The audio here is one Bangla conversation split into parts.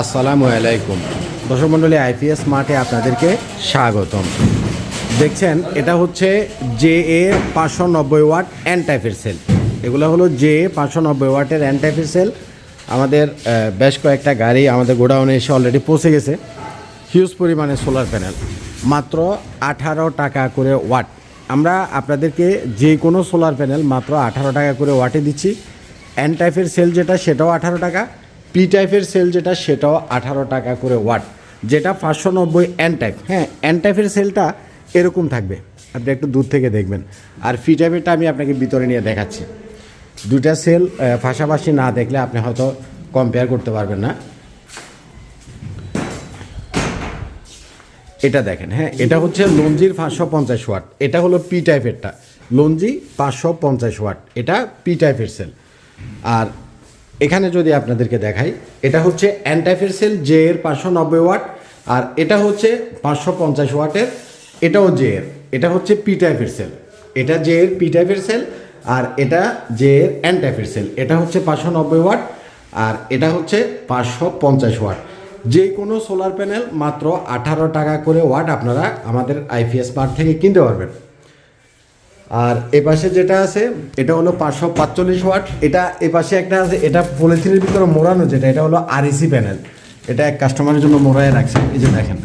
আসসালামু আলাইকুম। দর্শক মণ্ডলী, আইপিএস মাঠে আপনাদেরকে স্বাগতম। দেখছেন, এটা হচ্ছে জে এ পাঁচশো নব্বই ওয়াট অ্যান টাইপের সেল এগুলো হলো জে এ পাঁচশো নব্বই ওয়াটের অ্যান টাইপের সেল আমাদের বেশ কয়েকটা গাড়ি আমাদের গোডাউনে এসে অলরেডি পৌঁছে গেছে। হিউজ পরিমাণে সোলার প্যানেল মাত্র আঠারো টাকা করে ওয়াট আমরা আপনাদেরকে যে কোনো সোলার প্যানেল মাত্র আঠারো টাকা করে ওয়াটে দিচ্ছি। এন টাইপের সেল যেটা, সেটাও আঠারো টাকা। পি টাইপের সেল যেটা, সেটাও আঠারো টাকা করে ওয়াট যেটা পাঁচশো নব্বই এন টাইপ হ্যাঁ এন টাইপের সেলটা এরকম থাকবে। আপনি একটু দূর থেকে দেখবেন। আর পি টাইপেরটা আমি আপনাকে ভিতরে নিয়ে দেখাচ্ছি। দুটা সেল পাশাপাশি না দেখলে আপনি হয়তো কম্পেয়ার করতে পারবেন না। এটা দেখেন হ্যাঁ এটা হচ্ছে লঞ্জির পাঁচশো পঞ্চাশ ওয়াট এটা হলো পি টাইপেরটা লঞ্জি পাঁচশো পঞ্চাশ ওয়াট এটা পি টাইপের সেল আর এখানে যদি আপনাদেরকে দেখাই, এটা হচ্ছে টাইপের জে এর পাঁচশো নব্বই ওয়াট, আর এটা হচ্ছে পাঁচশো পঞ্চাশ ওয়াটের, এটাও জে এর। এটা হচ্ছে পি টাইপের সেল এটা জে এর পি টাইপের সেল আর এটা জে এর টাইপের সেল এটা হচ্ছে পাঁচশো নব্বই ওয়াট, আর এটা হচ্ছে পাঁচশো পঞ্চাশ ওয়াট। যে কোনো সোলার প্যানেল মাত্র আঠারো টাকা করে ওয়াট আপনারা আমাদের আইপিএস মার্ট থেকে কিনতে পারবেন। আর এ পাশে যেটা আছে, এটা হলো পাঁচশো পাঁচচল্লিশ ওয়াট। এটা এ পাশে একটা আছে, এটা পলিথিনের ভিতরে মোড়ানো যেটা, এটা হলো আরইসি প্যানেল এটা এক কাস্টমারের জন্য মোড়ায় রাখছে, এই যে দেখেন।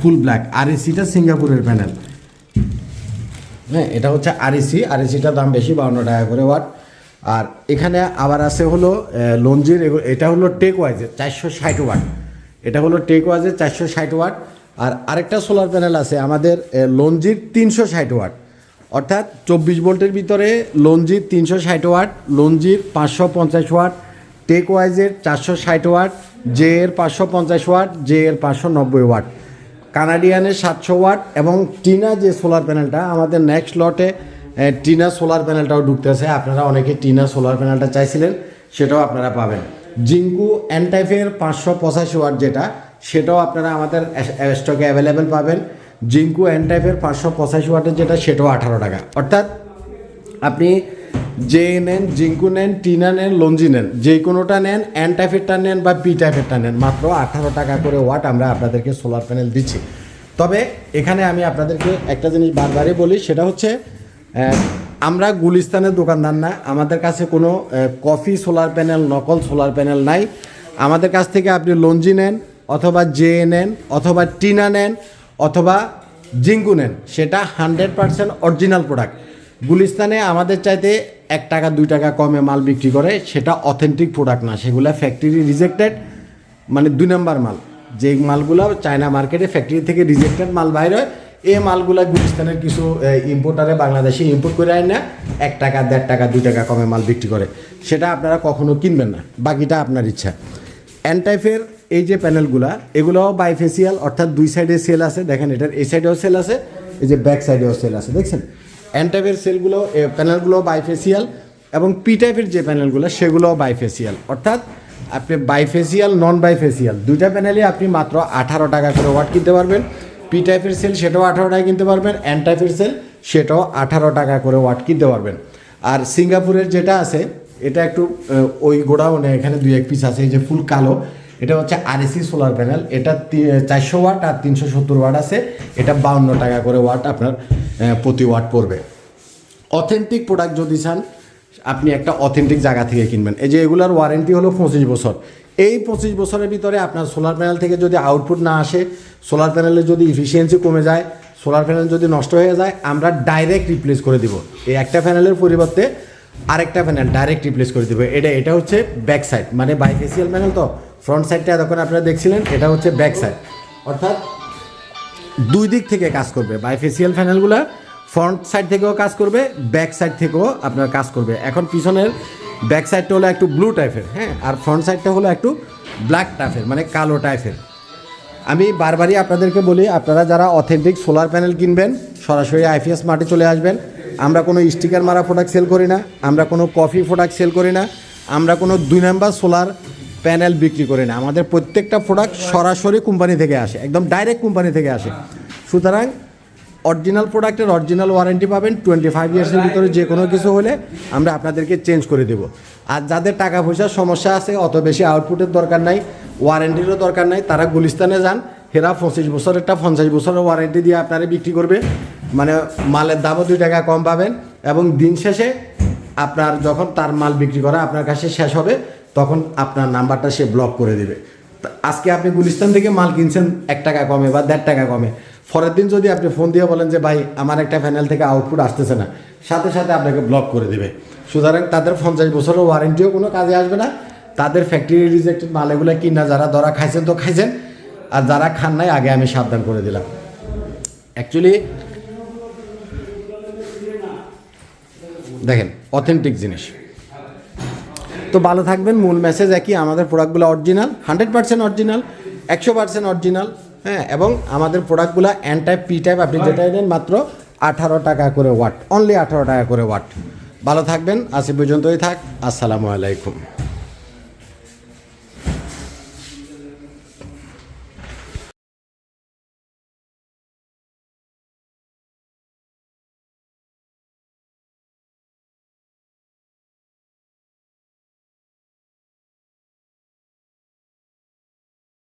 ফুল ব্ল্যাক আরইসিটা সিঙ্গাপুরের প্যানেল হ্যাঁ এটা হচ্ছে আরইসি আরইসিটার দাম বেশি, বাউন্ন টাকা করে ওয়াট। আর এখানে আবার আছে হলো লঞ্জির এটা হলো টেক ওয়াইজের চারশো ষাট ওয়াট। এটা হলো টেক ওয়াইজের চারশো ষাট ওয়াট। আর আরেকটা সোলার প্যানেল আছে, আমাদের লঞ্জির তিনশো ষাট ওয়াট। অর্থাৎ চব্বিশ ভোল্টের ভিতরে লঞ্জির তিনশো ষাট ওয়াট, লঞ্জির পাঁচশো পঞ্চাশ ওয়াট টেক ওয়াইজের চারশো ষাট ওয়াট জে এর পাঁচশো পঞ্চাশ ওয়াট জে এর পাঁচশো নব্বই ওয়াট। কানাডিয়ানের সাতশো ওয়াট এবং টিনা যে সোলার প্যানেলটা, আমাদের নেক্সট লটে টিনা সোলার প্যানেলটাও ঢুকতে ঢুকতেছে আপনারা অনেকে টিনা সোলার প্যানেলটা চাইছিলেন, সেটাও আপনারা পাবেন। জিঙ্কু এন টাইপের পাঁচশো পঁচাশি ওয়াট যেটা, সেটাও আপনারা আমাদের স্টকে অ্যাভেলেবেল পাবেন। জিঙ্কু এন টাইপের পাঁচশো পঁচাশি ওয়াটের যেটা, সেটাও আঠারো টাকা। অর্থাৎ আপনি জে নেন, জিঙ্কু নেন, টিনা নেন, লঞ্জি নেন, যে কোনোটা নেন অ্যান টাইপেরটা নেন বা পি টাইপেরটা নেন, মাত্র আঠারো টাকা করে ওয়াট আমরা আপনাদেরকে সোলার প্যানেল দিচ্ছি। তবে এখানে আমি আপনাদেরকে একটা জিনিস বারবারই বলি, সেটা হচ্ছে আমরা গুলিস্তানের দোকানদার না, আমাদের কাছে কোনো কফি সোলার প্যানেল নকল সোলার প্যানেল নাই। আমাদের কাছ থেকে আপনি লঞ্জি নেন, অথবা জে নেন, অথবা টিনা নেন অথবা জিঙ্কু নেন সেটা হান্ড্রেড পার্সেন্ট অরিজিনাল প্রোডাক্ট গুলিস্তানে আমাদের চাইতে এক টাকা, দুই টাকা কমে মাল বিক্রি করে, সেটা অথেন্টিক প্রোডাক্ট না। সেগুলো ফ্যাক্টরি রিজেক্টেড মানে দুই নম্বর মাল। যে মালগুলো চায়না মার্কেটে ফ্যাক্টরি থেকে রিজেক্টেড মাল বাইর হয়, এই মালগুলা গুলিস্তানের কিছু ইম্পোর্টারে বাংলাদেশে ইম্পোর্ট করে আয় না, এক টাকা, দেড় টাকা, দুই টাকা কমে মাল বিক্রি করে। সেটা আপনারা কখনো কিনবেন না। বাকিটা আপনার ইচ্ছা। এন টাইপের এই যে প্যানেলগুলা, এগুলোও বাইফেসিয়াল অর্থাৎ দুই সাইডে সেল আছে। দেখেন, এটার এই সাইডেও সেল আছে, এই যে ব্যাক সাইডেও সেল আছে, দেখছেন? এন টাইপের সেলগুলো প্যানেলগুলো বাইফেসিয়াল এবং পি টাইপের যে প্যানেলগুলো, সেগুলোও বাইফেসিয়াল অর্থাৎ আপনি বাইফেসিয়াল নন বাইফেসিয়াল দুইটা প্যানেলই আপনি মাত্র আঠারো টাকা করে ওয়াট কিনতে পারবেন। পি টাইপের সেল সেটাও আঠারো টাকা কিনতে পারবেন। এন টাইপের সেল সেটাও আঠারো টাকা করে ওয়াট কিনতে পারবেন। আর সিঙ্গাপুরের যেটা আছে, এটা একটু ওই গোডাউনে, এখানে দুই এক পিস আছে, এই যে ফুল কালো এটা হচ্ছে আরএসি সোলার প্যানেল এটা চারশো ওয়াট আর তিনশো সত্তর ওয়াট আছে, এটা বাউন্ন টাকা করে ওয়াট আপনার প্রতি ওয়াট পড়বে। অথেন্টিক প্রোডাক্ট যদি চান, আপনি একটা অথেন্টিক জায়গা থেকে কিনবেন। এই যে এগুলার ওয়ারেন্টি হলো পঁচিশ বছর। এই পঁচিশ বছরের ভিতরে আপনার সোলার প্যানেল থেকে যদি আউটপুট না আসে সোলার প্যানেলের যদি ইফিসিয়েন্সি কমে যায় সোলার প্যানেল যদি নষ্ট হয়ে যায়, আমরা ডাইরেক্ট রিপ্লেস করে দিব। এই একটা প্যানেলের পরিবর্তে আরেকটা প্যানেল ডাইরেক্ট রিপ্লেস করে দেবে। এটা এটা হচ্ছে ব্যাক সাইড মানে বাইফেসিয়াল প্যানেল তো? ফ্রন্ট সাইডটা এতক্ষণ আপনারা দেখছিলেন, এটা হচ্ছে ব্যাক সাইড অর্থাৎ দুই দিক থেকে কাজ করবে। বাইফেসিয়াল প্যানেলগুলো ফ্রন্ট সাইড থেকেও কাজ করবে ব্যাক সাইড থেকেও আপনার কাজ করবে। এখন পিছনের ব্যাক সাইডটা হলো একটু ব্লু টাইপের হ্যাঁ? আর ফ্রন্ট সাইডটা হলো একটু ব্ল্যাক টাইপের মানে কালো টাইপের আমি বারবারই আপনাদেরকে বলি, আপনারা যারা অথেন্টিক সোলার প্যানেল কিনবেন, সরাসরি আইপিএস মাঠে চলে আসবেন। আমরা কোনো স্টিকার মারা প্রোডাক্ট সেল করি না, আমরা কোনো কফি প্রোডাক্ট সেল করি না, আমরা কোনো দুই নাম্বার সোলার প্যানেল বিক্রি করি না আমাদের প্রত্যেকটা প্রোডাক্ট সরাসরি কোম্পানি থেকে আসে, একদম ডাইরেক্ট কোম্পানি থেকে আসে। সুতরাং অরিজিনাল প্রোডাক্টের অরিজিনাল ওয়ারেন্টি পাবেন টোয়েন্টি ফাইভ ইয়ার্সের ভিতরে যে কোনো কিছু হলে আমরা আপনাদেরকে চেঞ্জ করে দেবো। আর যাদের টাকা পয়সার সমস্যা আছে, অত বেশি আউটপুটের দরকার নাই ওয়ারেন্টিরও দরকার নাই, তারা গুলিস্তানে যান হেরা পঁচিশ বছরেরটা পঞ্চাশ বছরের ওয়ারেন্টি দিয়ে আপনারা বিক্রি করবে। মানে মালের দামও দুই টাকা কম পাবেন এবং দিন শেষে আপনার যখন তার মাল বিক্রি করা আপনার কাছে শেষ হবে তখন আপনার নাম্বারটা সে ব্লক করে দেবে। আজকে আপনি গুলিস্তান থেকে মাল কিনছেন, এক টাকা কমে বা দেড় টাকা কমে। পরের দিন যদি আপনি ফোন দিয়ে বলেন যে, ভাই, আমার একটা প্যানেল থেকে আউটপুট আসতেছে না। সাথে সাথে আপনাকে ব্লক করে দেবে। সুতরাং তাদের পঞ্চাশ বছরের ওয়ারেন্টিও কোনো কাজে আসবে না। তাদের ফ্যাক্টরি রিজেক্টেড মাল এগুলো কিনা, যারা ধরা খাইছেন তো খাইছেন। আর যারা খান নাই, আগে আমি সাবধান করে দিলাম। অ্যাকচুয়ালি দেখেন অথেন্টিক জিনিস। তো ভালো থাকবেন। মূল মেসেজ একই আমাদের প্রোডাক্টগুলো অরিজিনাল হান্ড্রেড পার্সেন্ট অরিজিনাল একশো পার্সেন্ট অরিজিনাল হ্যাঁ এবং আমাদের প্রোডাক্টগুলো অ্যান টাইপ পি টাইপ আপনি যেটা নেন মাত্র আঠারো টাকা করে ওয়াট অনলি আঠারো টাকা করে ওয়াট ভালো থাকবেন আসি পর্যন্তই থাক আসসালামু আলাইকুম।